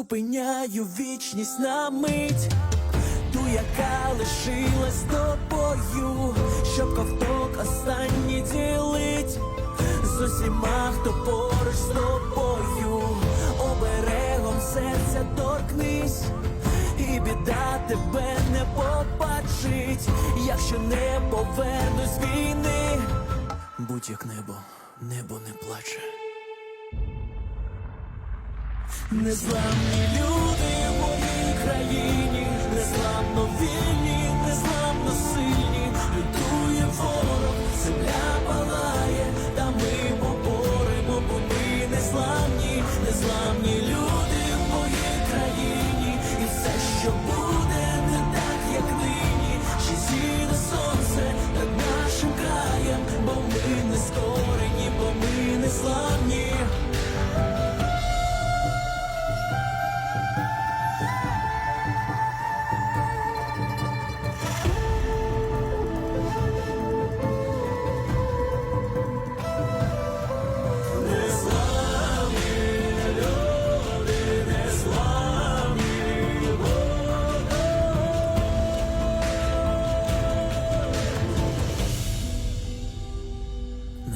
Зупиняю вічність на мить, ту, яка лишилась тобою, щоб ковток останній ділить з усіма, хто поруч з тобою, оберегом серця торкнись, і біда тебе не побачить, якщо не повернусь війни, будь як небо, небо не плаче. Незламні люди